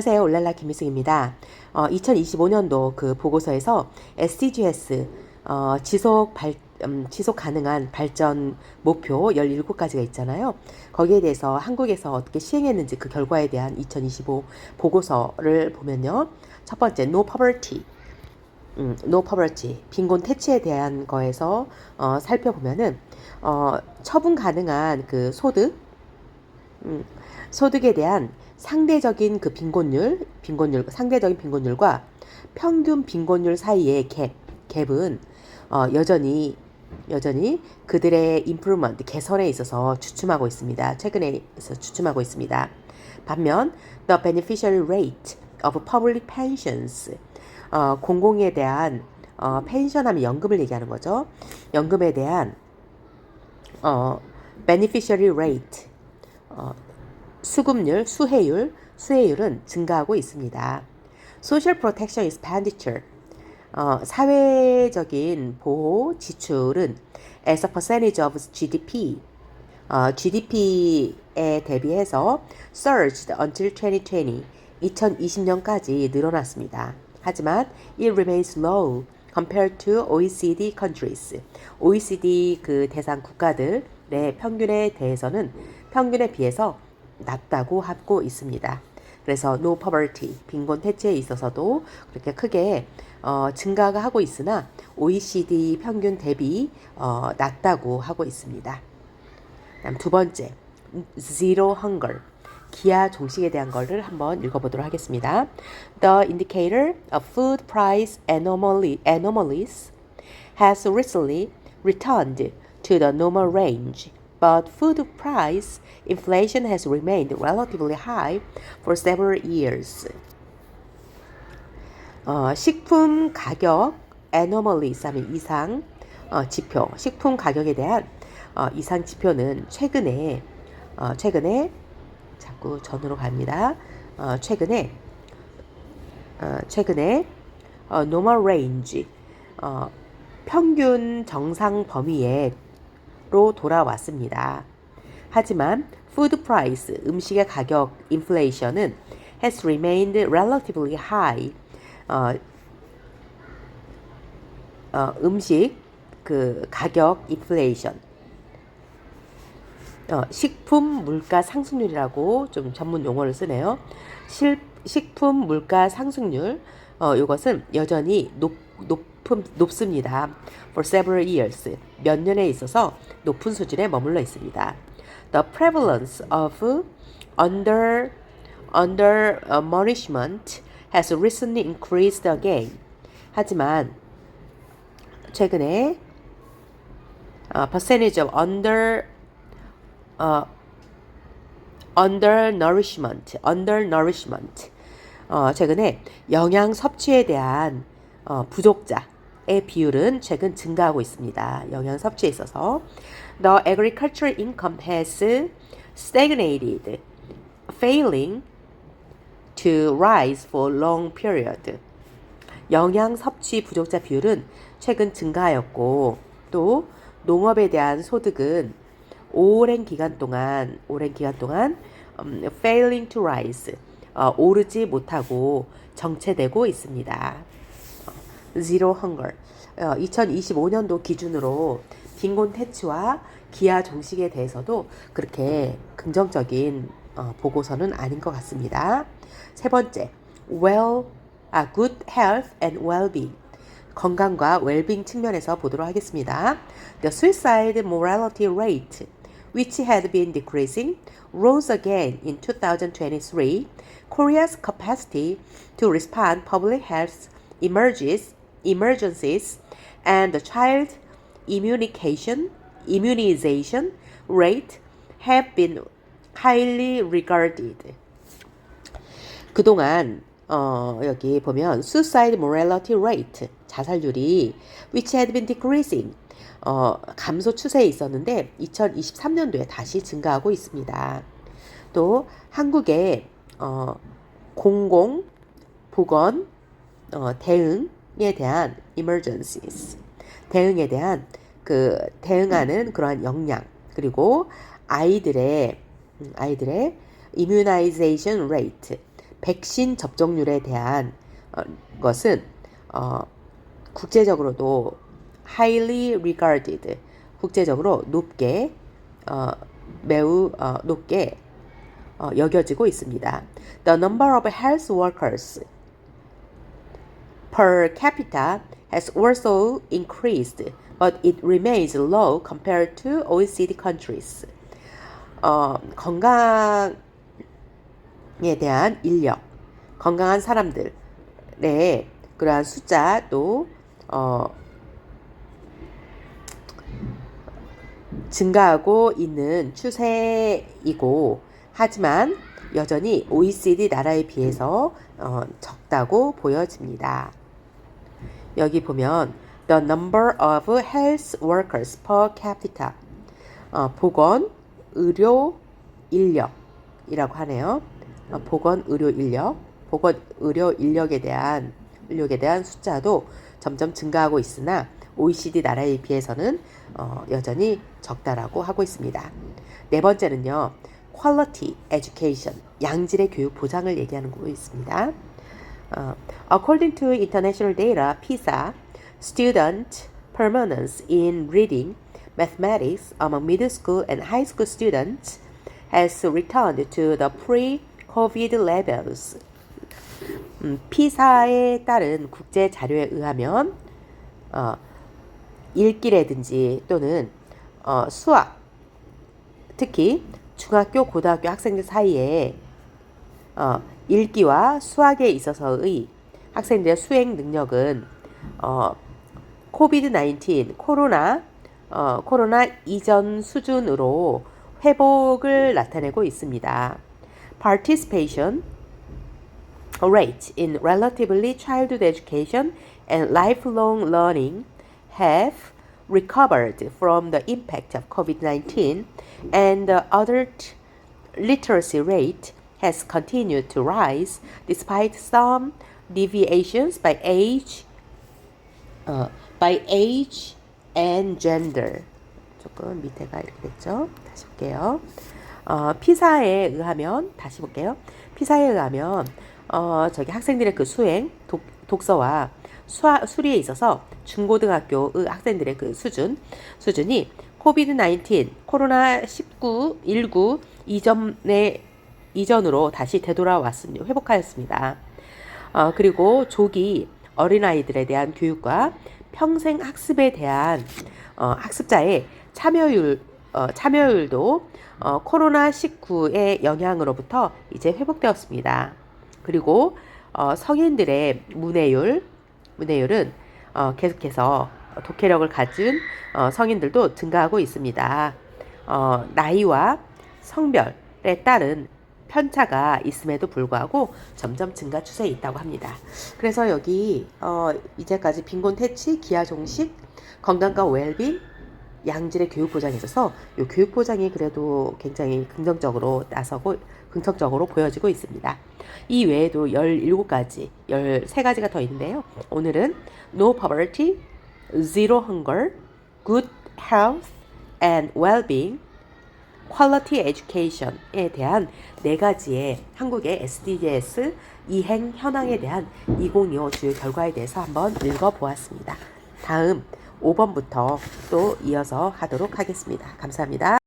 안녕하세요. 올랄라 김미숙입니다. 어, 2025년도 그 보고서에서 SDGs 어, 지속 발 음, 지속 가능한 발전 목표 17가지가 있잖아요. 거기에 대해서 한국에서 어떻게 시행했는지 그 결과에 대한 2025 보고서를 보면요. 첫 번째 no poverty. 음, no poverty. 빈곤 퇴치에 대한 거에서 어, 살펴보면은 어, 처분 가능한 그 소득 음, 소득에 대한 상대적인 그 빈곤율, 빈곤율, 상대적인 빈곤율과 평균 빈곤율 사이의 갭, 갭은 어, 여전히 여전히 그들의 임프루먼트 개선에 있어서 주춤하고 있습니다. 최근에 서 주춤하고 있습니다. 반면 the beneficiary rate of public pensions 어, 공공에 대한 어, 펜션하면 연금을 얘기하는 거죠. 연금에 대한 어, beneficiary rate 어, 수급률, 수혜율, 수혜율은 증가하고 있습니다. Social Protection Expenditure 어, 사회적인 보호 지출은 as a percentage of GDP 어, GDP에 대비해서 surged until 2020 2020년까지 늘어났습니다. 하지만 it remains low compared to OECD countries. OECD 그 대상 국가들의 평균에 대해서는 평균에 비해서 낮다고 하고 있습니다. 그래서 no poverty 빈곤 퇴치에 있어서도 그렇게 크게 어, 증가가 하고 있으나 OECD 평균 대비 어, 낮다고 하고 있습니다. 다음 두 번째 zero hunger 기아 종식에 대한 거를 한번 읽어보도록 하겠습니다. The indicator of food price anomaly, anomalies has recently returned to the normal range. But food price inflation has remained relatively high for several years. 어, 식품 가격 anomalies 하면 이상 어, 지표, 식품 가격에 대한 어, 이상 지표는 최근에 어, 최근에 자꾸 전으로 갑니다. 어, 최근에 어, 최근에 어, normal range 어, 평균 정상 범위에 로 돌아왔습니다. 하지만 food price 음식의 가격 인플레이션은 has remained relatively high. 어, 어, 음식 그 가격 인플레이션 어, 식품 물가 상승률이라고 좀 전문 용어를 쓰네요. 실, 식품 물가 상승률 어, 이것은 여전히 높, 높음, 높습니다. For several years 몇 년에 있어서 높은 수준에 머물러 있습니다. The prevalence of under under nourishment has recently increased again. 하지만 최근에 uh, percentage of under uh, undernourishment, undernourishment. 어, 최근에 영양 섭취에 대한 어, 부족자의 비율은 최근 증가하고 있습니다. 영양 섭취에 있어서 the agricultural income has stagnated, failing to rise for long period. 영양 섭취 부족자 비율은 최근 증가하였고 또 농업에 대한 소득은 오랜 기간 동안 오랜 기간 동안 um, failing to rise 어, 오르지 못하고 정체되고 있습니다. Zero Hunger 어, 2025년도 기준으로 빈곤 퇴치와 기아 종식에 대해서도 그렇게 긍정적인 어, 보고서는 아닌 것 같습니다. 세 번째, well, 아, good health and well-being. 건강과 웰빙 측면에서 보도록 하겠습니다. The suicide mortality rate, which had been decreasing, rose again in 2023. Korea's capacity to respond public health emerges, emergencies and the child immunication, immunization rate have been highly regarded. 그동안 어, 여기 보면 suicide mortality rate 자살률이 which had been decreasing 어, 감소 추세에 있었는데 2023년도에 다시 증가하고 있습니다. 또 한국의 어, 공공 보건 어, 대응에 대한 emergencies 대응에 대한 그 대응하는 그러한 역량 그리고 아이들의 음, 아이들의 immunization rate 백신 접종률에 대한 어, 것은 어, 국제적으로도 highly regarded 국제적으로 높게 어, 매우 어, 높게 어, 여겨지고 있습니다. The number of health workers per capita has also increased, but it remains low compared to OECD countries. 어, 건강에 대한 인력, 건강한 사람들의 그러한 숫자도 어, 증가하고 있는 추세이고 하지만 여전히 OECD 나라에 비해서 어, 적다고 보여집니다. 여기 보면 the number of health workers per capita 어, 보건 의료 인력이라고 하네요. 어, 보건 의료 인력, 보건 의료 인력에 대한 인력에 대한 숫자도 점점 증가하고 있으나 OECD 나라에 비해서는 어, 여전히 적다라고 하고 있습니다. 네 번째는요, quality education, 양질의 교육 보장을 얘기하는 거 있습니다. 어, according to international data, PISA, student permanence in reading, mathematics among middle school and high school students has returned to the pre-COVID levels. 음, 피사에 따른 국제 자료에 의하면 어, 읽기라든지 또는 어, 수학, 특히 중학교, 고등학교 학생들 사이에 어, 읽기와 수학에 있어서의 학생들의 수행 능력은 어, 코비드 19 코로나 어, 코로나 이전 수준으로 회복을 나타내고 있습니다. Participation rate in relatively childhood education and lifelong learning have recovered from the impact of COVID-19 and the adult literacy rate has continued to rise despite some deviations by age uh, by age and gender. 조금 밑에가 이렇게 됐죠. 다시 볼게요. 어, 피사에 의하면 다시 볼게요. 피사에 의하면 어, 저기 학생들의 그 수행 독, 독서와 수화, 수리에 있어서 중고등학교 학생들의 그 수준 수준이 코비드 19 코로나 19 19 이전에 이전으로 다시 되돌아왔습니다. 회복하였습니다. 어, 그리고 조기 어린아이들에 대한 교육과 평생 학습에 대한 어, 학습자의 참여율 어, 참여율도 어, 코로나 19의 영향으로부터 이제 회복되었습니다. 그리고 어, 성인들의 문해율 문해율은 어, 계속해서 독해력을 가진 어, 성인들도 증가하고 있습니다. 어, 나이와 성별에 따른 편차가 있음에도 불구하고 점점 증가 추세에 있다고 합니다. 그래서 여기 어, 이제까지 빈곤 퇴치, 기하 종식, 건강과 웰빙, 양질의 교육 보장에 있어서 이 교육 보장이 그래도 굉장히 긍정적으로 나서고 긍정적으로 보여지고 있습니다. 이 외에도 17가지, 13가지가 더 있는데요. 오늘은 No Poverty, Zero Hunger, Good Health and Well-being, Quality Education에 대한 네 가지의 한국의 SDGs 이행 현황에 대한 2025 주요 결과에 대해서 한번 읽어보았습니다. 다음 5번부터 또 이어서 하도록 하겠습니다. 감사합니다.